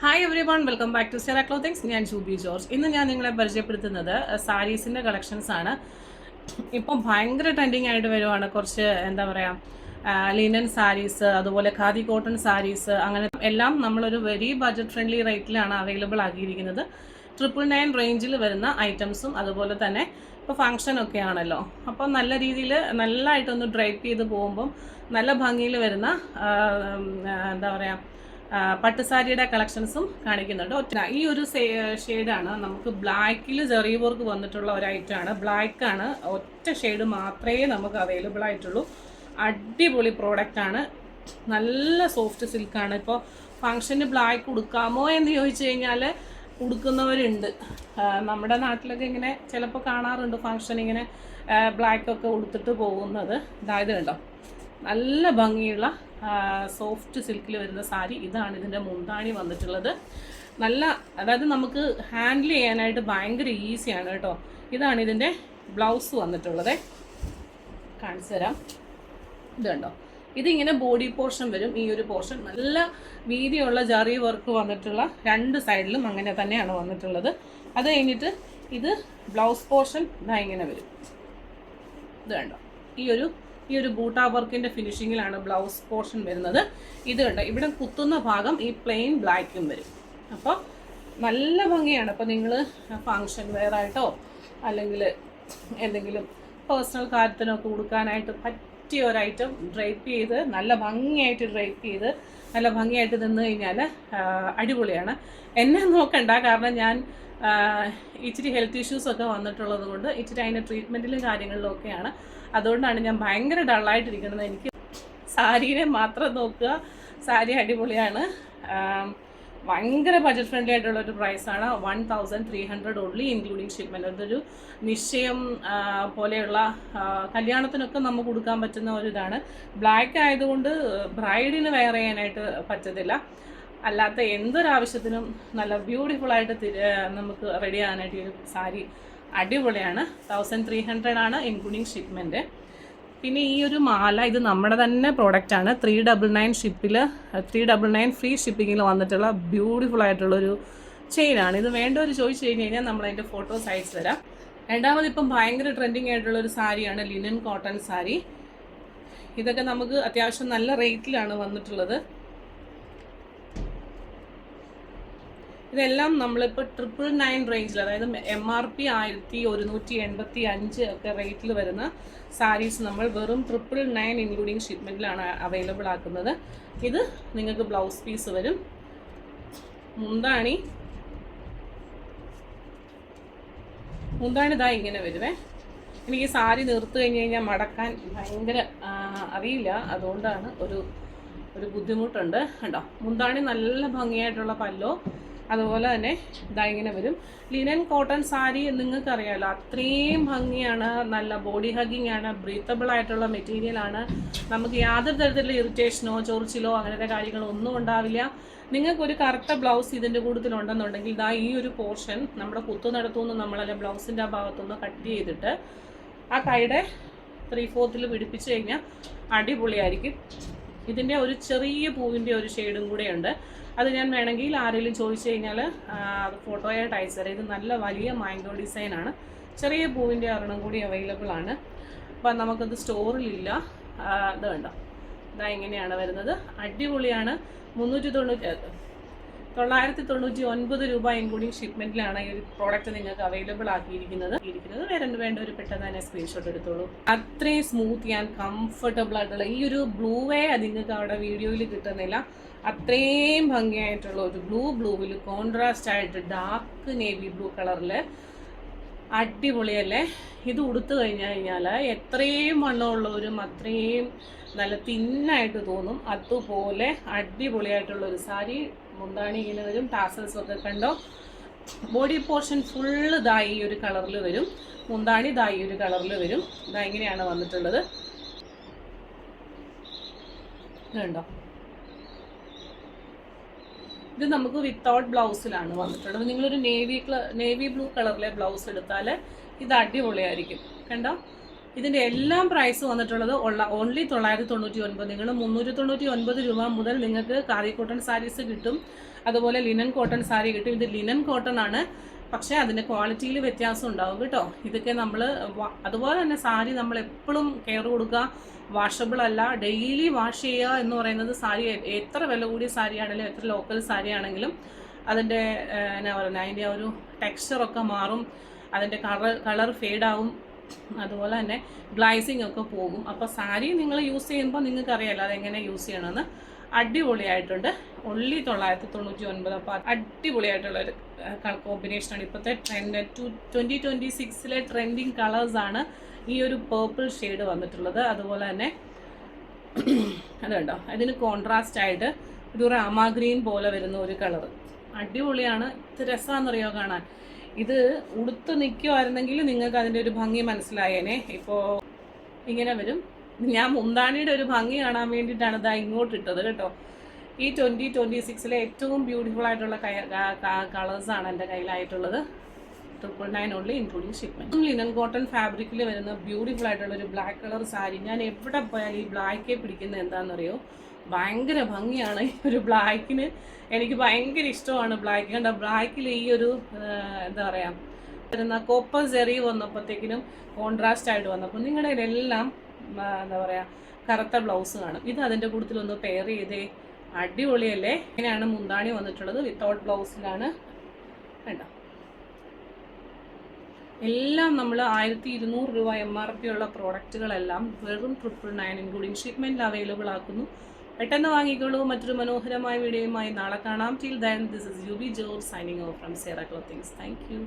Hi everyone welcome back to Sera clothings ഞാൻ Jubi George. ഇന്ന് ഞാൻ നിങ്ങളെ പരിചയപ്പെടുത്തുന്നത് സാരീസിന്റെ കളക്ഷൻസ് ആണ്. ഇപ്പം ഭയങ്കര ട്രെൻഡിങ് ആയിട്ട് വരുവാണ്. കുറച്ച് എന്താ പറയുക ലിനൻ സാരീസ് അതുപോലെ ഖാദി കോട്ടൺ സാരീസ് അങ്ങനെ എല്ലാം നമ്മളൊരു വെരി ബഡ്ജറ്റ് ഫ്രണ്ട്ലി റേറ്റിലാണ് അവൈലബിൾ ആക്കിയിരിക്കുന്നത്. ട്രിപ്പിൾ നയൻ റേഞ്ചിൽ വരുന്ന ഐറ്റംസും അതുപോലെ തന്നെ ഇപ്പോൾ ഫങ്ഷൻ ഒക്കെ ആണല്ലോ. അപ്പം നല്ല രീതിയിൽ നല്ലതായിട്ടൊന്ന് ഡ്രൈപ്പ് ചെയ്ത് പോകുമ്പം നല്ല ഭംഗിയിൽ വരുന്ന എന്താ പറയുക പട്ടുസാരിയുടെ കളക്ഷൻസും കാണിക്കുന്നുണ്ട്. ഒറ്റ ഈ ഒരു ഷെയ്ഡാണ് നമുക്ക് ബ്ലാക്കിൽ ചെറിയ വർക്ക് വന്നിട്ടുള്ള ഒരു ഐറ്റമാണ് ബ്ലാക്ക് ആണ് ഒറ്റ ഷെയ്ഡ് മാത്രമേ നമുക്ക് അവൈലബിൾ ആയിട്ടുള്ളൂ. അടിപൊളി പ്രോഡക്റ്റ് ആണ്. നല്ല സോഫ്റ്റ് സിൽക്കാണ് ഇപ്പോൾ ഫങ്ഷന് ബ്ലാക്ക് കൊടുക്കാമോ എന്ന് ചോദിച്ചു കഴിഞ്ഞാൽ കൊടുക്കുന്നവരുണ്ട് നമ്മുടെ നാട്ടിലൊക്കെ ഇങ്ങനെ ചിലപ്പോൾ കാണാറുണ്ട് ഫങ്ഷൻ ഇങ്ങനെ ബ്ലാക്ക് ഒക്കെ ഉടുത്തിട്ട് പോകുന്നത്. ഇതായത് കണ്ടോ? നല്ല ഭംഗിയുള്ള സോഫ്റ്റ് സിൽക്കിൽ വരുന്ന സാരി ഇതാണ് ഇതിന്റെ മുന്താണി വന്നിട്ടുള്ളത്. നല്ല അതായത് നമുക്ക് ഹാൻഡിൽ ചെയ്യാനായിട്ട് ഭയങ്കര ഈസിയാണ് കേട്ടോ. ഇതാണ് ഇതിന്റെ ബ്ലൗസ് വന്നിട്ടുള്ളത്. കാണിച്ചു തരാം. ഇതുണ്ടോ ഇതിങ്ങനെ ബോഡി പോർഷൻ വരും. ഈ ഒരു പോർഷൻ നല്ല വീതിയുള്ള ജറി വർക്ക് വന്നിട്ടുള്ള രണ്ട് സൈഡിലും അങ്ങനെ തന്നെയാണ് വന്നിട്ടുള്ളത്. അത് കഴിഞ്ഞിട്ട് ഇത് ബ്ലൗസ് പോർഷൻ ഇതാ ഇങ്ങനെ വരും. ഇത് കണ്ടോ? ഈ ഒരു ഈ ഒരു ബൂട്ടാ വർക്കിന്റെ ഫിനിഷിങ്ങിലാണ് ബ്ലൗസ് പോർഷൻ വരുന്നത്. ഇത് കണ്ട ഇവിടെ കുത്തുന്ന ഭാഗം ഈ പ്ലെയിൻ ബ്ലാക്കും വരും. അപ്പോൾ നല്ല ഭംഗിയാണ്. അപ്പോൾ നിങ്ങൾ ഫങ്ഷൻ വെയറായിട്ടോ അല്ലെങ്കിൽ എന്തെങ്കിലും പേഴ്സണൽ കാര്യത്തിനൊക്കെ കൊടുക്കാനായിട്ട് ഒരു ഐറ്റം ഡ്രൈപ്പ് ചെയ്ത് നല്ല ഭംഗിയായിട്ട് ഡ്രൈപ്പ് ചെയ്ത് നല്ല ഭംഗിയായിട്ട് നിന്ന് കഴിഞ്ഞാൽ അടിപൊളിയാണ്. എന്നെ നോക്കണ്ട കാരണം ഞാൻ ഇച്ചിരി ഹെൽത്ത് ഇഷ്യൂസൊക്കെ വന്നിട്ടുള്ളത് കൊണ്ട് ഇച്ചിരി അതിന്റെ ട്രീറ്റ്മെന്റിലും കാര്യങ്ങളിലും ഒക്കെയാണ്. അതുകൊണ്ടാണ് ഞാൻ ഭയങ്കര ഡള്ളായിട്ടിരിക്കുന്നത്. എനിക്ക് സാരീനെ മാത്രം നോക്കുക സാരി അടിപൊളിയാണ്. ഭയങ്കര ബഡ്ജറ്റ് ഫ്രണ്ട്ലി ആയിട്ടുള്ള ഒരു പ്രൈസാണ് one thousand three hundred only including shipment അതൊരു നിശ്ചയം പോലെയുള്ള കല്യാണത്തിനൊക്കെ നമുക്ക് കൊടുക്കാൻ പറ്റുന്ന ഒരു ഇതാണ്. ബ്ലാക്ക് ആയതുകൊണ്ട് ബ്രൈഡിന് വെയർ ചെയ്യാനായിട്ട് പറ്റത്തില്ല. അല്ലാത്ത എന്തൊരാവശ്യത്തിനും നല്ല ബ്യൂട്ടിഫുൾ ആയിട്ട് നമുക്ക് റെഡി ആകാനായിട്ട് ഈ ഒരു സാരി അടിപൊളിയാണ്. തൗസൻഡ് ത്രീ ഹൺഡ്രഡ് ആണ് ഇൻക്ലൂഡിങ് ഷിപ്മെന്റ് പിന്നെ ഈ ഒരു മാല ഇത് നമ്മുടെ തന്നെ പ്രോഡക്റ്റ് ആണ്. ത്രീ ഡബിൾ നയൻ ഷിപ്പിൽ ത്രീ ഡബിൾ നയൻ ഫ്രീ ഷിപ്പിങ്ങിൽ വന്നിട്ടുള്ള ബ്യൂട്ടിഫുൾ ആയിട്ടുള്ളൊരു ചെയിനാണ് ഇത് വേണ്ടവർ ചോദിച്ചു കഴിഞ്ഞ് കഴിഞ്ഞാൽ നമ്മൾ അതിന്റെ ഫോട്ടോസ് അയച്ചു തരാം. രണ്ടാമത് ഇപ്പം ഭയങ്കര ട്രെൻഡിങ് ആയിട്ടുള്ള ഒരു സാരിയാണ് ലിനൻ കോട്ടൺ സാരി. ഇതൊക്കെ നമുക്ക് അത്യാവശ്യം നല്ല റേറ്റിലാണ് വന്നിട്ടുള്ളത്. ഇതെല്ലാം നമ്മളിപ്പോൾ ട്രിപ്പിൾ നയൻ റേഞ്ചിൽ അതായത് എം ആർ പി ആയിരത്തി ഒരുന്നൂറ്റി എൺപത്തി അഞ്ച് ഒക്കെ റേറ്റിൽ വരുന്ന സാരീസ് നമ്മൾ വെറും ട്രിപ്പിൾ നയൻ ഇൻക്ലൂഡിങ് ഷിപ്മെന്റിലാണ് അവൈലബിൾ ആക്കുന്നത്. ഇത് നിങ്ങൾക്ക് ബ്ലൗസ് പീസ് വരും. മുന്താണി. മുന്താണി ഇതാ ഇങ്ങനെ വരുവേ. എനിക്ക് സാരി നിർത്തു കഴിഞ്ഞ് കഴിഞ്ഞാൽ മടക്കാൻ ഭയങ്കര അറിയില്ല. അതുകൊണ്ടാണ് ഒരു ഒരു ബുദ്ധിമുട്ടുണ്ട്. കണ്ടോ? മുന്താണി നല്ല ഭംഗിയായിട്ടുള്ള പല്ലോ. അതുപോലെ തന്നെ ഇതാ ഇങ്ങനെ വരും. ലിനൻ കോട്ടൺ സാരി നിങ്ങൾക്ക് അറിയാമല്ലോ അത്രയും ഭംഗിയാണ് നല്ല ബോഡി ഹഗിങ് ആണ് ബ്രീത്തബിൾ ആയിട്ടുള്ള മെറ്റീരിയൽ ആണ്. നമുക്ക് യാതൊരു തരത്തിലുള്ള ഇറിറ്റേഷനോ ചൊറിച്ചിലോ അങ്ങനത്തെ കാര്യങ്ങളോ ഒന്നും ഉണ്ടാവില്ല. നിങ്ങൾക്ക് ഒരു കറുത്ത ബ്ലൗസ് ഇതിന്റെ കൂട്ടത്തിലുണ്ടെന്നുണ്ടെങ്കിൽ ഇതാ ഈ ഒരു പോർഷൻ നമ്മുടെ കുത്തുന്നിടത്തുനിന്ന് നമ്മളല്ല ബ്ലൗസിന്റെ ആ ഭാഗത്തുനിന്ന് കട്ട് ചെയ്തിട്ട് ആ കൈയുടെ ത്രീ ഫോർത്തിൽ പിടിപ്പിച്ച് കഴിഞ്ഞാൽ അടിപൊളിയായിരിക്കും. ഇതിന്റെ ഒരു ചെറിയ പൂവിന്റെ ഒരു ഷെയ്ഡും കൂടെയുണ്ട് അത് ഞാൻ വേണമെങ്കിൽ ആരെങ്കിലും ചോദിച്ചു കഴിഞ്ഞാൽ അത് ഫോട്ടോയായിട്ട് അയച്ചു തരാം ഇത് നല്ല വലിയ മാംഗോ ഡിസൈനാണ് ചെറിയ പൂവിന്റെ ഒരെണ്ണം കൂടി അവൈലബിൾ ആണ്. അപ്പം നമുക്കത് സ്റ്റോറിലില്ല ഇത് കണ്ടോ? ഇതാ ഇങ്ങനെയാണ് വരുന്നത്. അടിപൊളിയാണ്. മുന്നൂറ്റി തൊണ്ണൂറ്റി തൊള്ളായിരത്തി തൊണ്ണൂറ്റി ഒൻപത് രൂപ ഇൻക്ലൂഡിങ് ഷിപ്മെന്റിലാണ് ഈ ഒരു പ്രോഡക്റ്റ് നിങ്ങൾക്ക് അവൈലബിൾ ആക്കിയിരിക്കുന്നത്. ഇരിക്കുന്നത് വേറെ വേണ്ട ഒരു പെട്ടെന്ന് തന്നെ സ്ക്രീൻഷോട്ട് എടുത്തോളൂ. അത്രയും സ്മൂത്ത് ആൻഡ് കംഫർട്ടബിൾ ആയിട്ടുള്ള ഈ ഒരു ബ്ലൂവേ അത് നിങ്ങൾക്ക് അവിടെ വീഡിയോയിൽ കിട്ടുന്നില്ല. അത്രയും ഭംഗിയായിട്ടുള്ള ഒരു ബ്ലൂ ബ്ലൂവിൽ കോൺട്രാസ്റ്റ് ആയിട്ട് ഡാർക്ക് നേവി ബ്ലൂ കളറിൽ അടിപൊളിയല്ലേ ഇത് ഉടുത്തു കഴിഞ്ഞു കഴിഞ്ഞാൽ എത്രയും വണ്ണമുള്ളവരും അത്രയും നല്ല തിന്നായിട്ട് തോന്നും. അതുപോലെ അടിപൊളിയായിട്ടുള്ള ഒരു സാരി മുന്താണി ഇങ്ങനെ വരും ടാസൽസ് ഒക്കെ കണ്ടോ? ബോഡി പോർഷൻ ഫുള്ള് ഇതായി ഈ ഒരു കളറിൽ വരും. മുന്താണി ഇതായി ഒരു കളറിൽ വരും. ഇതാ ഇങ്ങനെയാണ് വന്നിട്ടുള്ളത്. കണ്ടോ ഇത് നമുക്ക് വിത്തൗട്ട് ബ്ലൗസിലാണ് വന്നിട്ടുള്ളത്. നിങ്ങളൊരു നേവി നേവി ബ്ലൂ കളറിലെ ബ്ലൗസ് എടുത്താൽ ഇത് അടിപൊളിയായിരിക്കും. കണ്ടോ? ഇതിന്റെ എല്ലാം പ്രൈസ് വന്നിട്ടുള്ളത് ഉള്ള ഓൺലി തൊള്ളായിരത്തി തൊണ്ണൂറ്റി ഒൻപത് നിങ്ങൾ മുന്നൂറ്റി തൊണ്ണൂറ്റി ഒൻപത് രൂപ മുതൽ നിങ്ങൾക്ക് കാറി കോട്ടൺ സാരീസ് കിട്ടും. അതുപോലെ ലിനൻ കോട്ടൺ സാരി കിട്ടും. ഇത് ലിനൻ കോട്ടൺ ആണ്. പക്ഷേ അതിന്റെ ക്വാളിറ്റിയിൽ വ്യത്യാസം ഉണ്ടാവും കേട്ടോ. ഇതൊക്കെ നമ്മൾ അതുപോലെ തന്നെ സാരി നമ്മൾ എപ്പോഴും കെയർ കൊടുക്കുക. വാഷബിൾ അല്ല ഡെയിലി വാഷ് ചെയ്യുക എന്ന് പറയുന്നത് സാരി എത്ര വില കൂടിയ സാരി ആണെങ്കിലും എത്ര ലോക്കൽ സാരിയാണെങ്കിലും അതിന്റെ എന്നാ പറയുന്നത് അതിന്റെ ഒരു ടെക്സ്ചറൊക്കെ മാറും. അതിന്റെ കളർ കളർ ഫെയ്ഡാവും അതുപോലെ തന്നെ ഗ്ലൈസിങ് ഒക്കെ പോകും. അപ്പോൾ സാരി നിങ്ങൾ യൂസ് ചെയ്യുമ്പോൾ നിങ്ങൾക്കറിയാമല്ലോ അതെങ്ങനെ യൂസ് ചെയ്യണമെന്ന്. അടിപൊളിയായിട്ടുണ്ട്. ഒള്ളി തൊള്ളായിരത്തി തൊണ്ണൂറ്റി ഒൻപത് അപ്പോൾ അടിപൊളിയായിട്ടുള്ള ഒരു കോമ്പിനേഷനാണ് ഇപ്പോഴത്തെ ട്രെൻഡ് ടു ട്വന്റി ട്വന്റി സിക്സിലെ ട്രെൻഡിങ് കളേഴ്സാണ് ഈ ഒരു പേർപ്പിൾ ഷെയ്ഡ് വന്നിട്ടുള്ളത്. അതുപോലെ തന്നെ അതുണ്ടോ അതിന് കോൺട്രാസ്റ്റ് ആയിട്ട് ഒരു റാമാ ഗ്രീൻ പോലെ വരുന്ന ഒരു കളർ അടിപൊളിയാണ്. ഇത് രസമാണെന്നറിയോ കാണാൻ? ഇത് ഉടുത്ത് നിൽക്കുമായിരുന്നെങ്കിൽ നിങ്ങൾക്ക് അതിന്റെ ഒരു ഭംഗി മനസ്സിലായേനെ. ഇപ്പോൾ ഇങ്ങനെ വരും. ഞാൻ മുന്താണിയുടെ ഒരു ഭംഗി കാണാൻ വേണ്ടിയിട്ടാണ് ഇതാ ഇങ്ങോട്ട് ഇട്ടത് കേട്ടോ. ഈ ട്വന്റി ട്വന്റി സിക്സിലെ ഏറ്റവും ബ്യൂട്ടിഫുൾ ആയിട്ടുള്ള കളേഴ്സാണ് എന്റെ കയ്യിലായിട്ടുള്ളത്. ട്രിപ്പിൾ നയൻ ഉള്ളി ഇൻക്ലൂഡിങ് ഷിപ്മെന്റ് ലിനൻ കോട്ടൺ ഫാബ്രിക്കിൽ വരുന്ന ബ്യൂട്ടിഫുൾ ആയിട്ടുള്ള ഒരു ബ്ലാക്ക് കളർ സാരി ഞാൻ എവിടെ പോയാലും ഈ ബ്ലാക്കേ പിടിക്കുന്നത് എന്താണെന്നറിയോ? ഭയങ്കര ഭംഗിയാണ് ഈ ഒരു ബ്ലാക്കിന് എനിക്ക് ഭയങ്കര ഇഷ്ടമാണ് ബ്ലാക്ക് കണ്ട? ബ്ലാക്കിൽ ഈ ഒരു എന്താ പറയുക വരുന്ന കോപ്പർ സെറി വന്നപ്പോഴത്തേക്കിനും കോൺട്രാസ്റ്റ് ആയിട്ട് വന്നപ്പോൾ നിങ്ങളുടെ ആ, എന്താ പറയുക കറുത്ത ബ്ലൗസ് കാണും. ഇത് അതിന്റെ കൂട്ടത്തിലൊന്ന് പെയർ ചെയ്തേ. അടിപൊളിയല്ലേ? ഇങ്ങനെയാണ് മുന്താണി വന്നിട്ടുള്ളത്. വിത്തൗട്ട് ബ്ലൗസിലാണ് വേണ്ട എല്ലാം നമ്മൾ ആയിരത്തി ഇരുന്നൂറ് രൂപ എം ആർ പി ഉള്ള പ്രോഡക്റ്റുകളെല്ലാം വെറും ട്രിപ്പിൾ നയൻ ഇൻക്ലൂഡിംഗ് ഷിപ്മെന്റിൽ അവൈലബിൾ ആക്കുന്നു. പെട്ടെന്ന് വാങ്ങിക്കോളൂ മറ്റൊരു മനോഹരമായ വീഡിയോയുമായി നാളെ കാണാം. Till then this is Juby George signing off from Sera clothings thank you